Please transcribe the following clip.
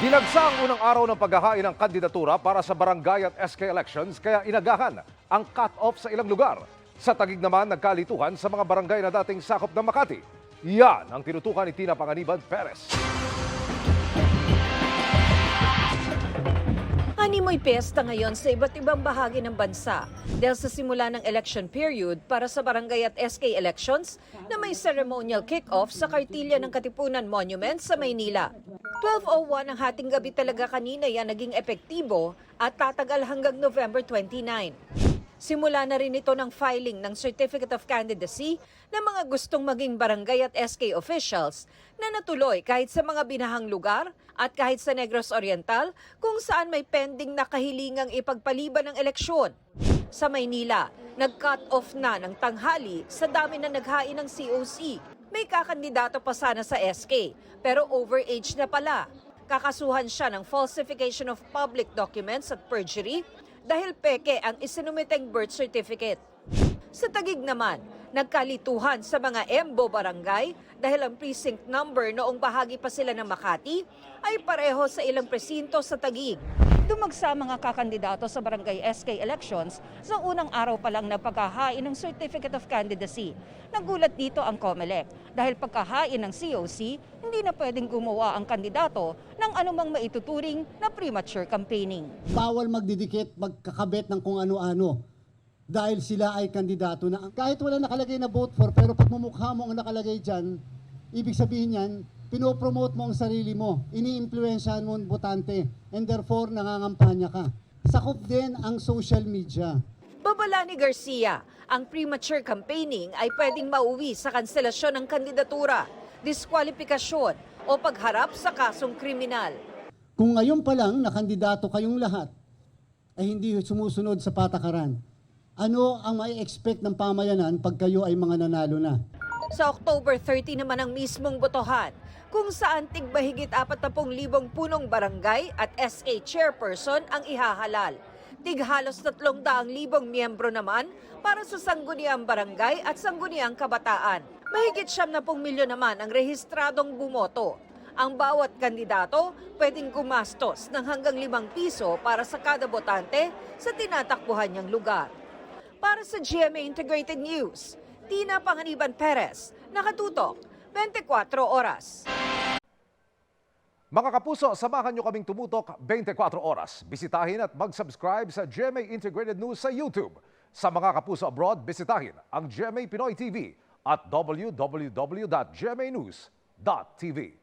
Dinagsa ang unang araw ng paghahain ng kandidatura para sa barangay at SK elections kaya inagahan ang cut-off sa ilang lugar. Sa tagig naman nagkalituhan sa mga barangay na dating sakop ng Makati. Yan ang tinutukan ni Tina Panganiban Perez. Animoy piyesta ngayon sa iba't ibang bahagi ng bansa dahil sa simula ng election period para sa barangay at SK elections na may ceremonial kick-off sa kartilya ng Katipunan Monument sa Maynila. 12.01 ang hating gabi talaga kanina yan naging epektibo at tatagal hanggang November 29. Simula na rin ito ng filing ng Certificate of Candidacy ng mga gustong maging barangay at SK officials na natuloy kahit sa mga binahang lugar at kahit sa Negros Oriental kung saan may pending na kahilingang ipagpaliban ng eleksyon. Sa Maynila, nag-cut off na ng tanghali sa dami na naghain ng COC. May kakandidato pa sana sa SK pero overage na pala. Kakasuhan siya ng falsification of public documents at perjury dahil peke ang isinumiteng birth certificate. Sa Tagig naman, nagkalituhan sa mga Embo barangay dahil ang precinct number noong bahagi pa sila ng Makati ay pareho sa ilang presinto sa Tagig. Dumagsa mga kakandidato sa barangay SK elections sa unang araw pa lang na pagkahain ng Certificate of Candidacy. Nagulat dito ang COMELEC dahil pagkahain ng COC, hindi na pwedeng gumawa ang kandidato ng anumang maituturing na premature campaigning. bawal magdidikit, magkakabit ng kung ano-ano. Dahil sila ay kandidato na, kahit wala nakalagay na vote for, pero pag mumukha mo ang nakalagay dyan, ibig sabihin yan, pinopromote mo ang sarili mo, ini-influensyahan mo ang botante, and therefore nangangampanya ka. Sakop din ang social media. Babala ni Garcia, ang premature campaigning ay pwedeng mauwi sa kanselasyon ng kandidatura, diskwalifikasyon o pagharap sa kasong kriminal. Kung ngayon pa lang na kandidato kayong lahat, ay hindi sumusunod sa patakaran, ano ang may expect ng pamayanan pag kayo ay mga nanalo na? Sa October 30 naman ang mismong botohan, kung saan tigbahigit 40,000 punong barangay at SK chairperson ang ihahalal. Tig halos 300,000 miyembro naman para sa sangguniang barangay at sangguniang kabataan. Mahigit 70 milyon naman ang rehistradong bumoto. Ang bawat kandidato pwedeng gumastos ng hanggang 5 piso para sa kada botante sa tinatakbuhan niyang lugar. Para sa GMA Integrated News, Tina Panganiban Perez, nakatutok 24 oras. Mga kapuso, samahan nyo kaming tumutok 24 oras. Bisitahin at mag-subscribe sa GMA Integrated News sa YouTube. Sa mga kapuso abroad, bisitahin ang GMA Pinoy TV at www.gmanews.tv.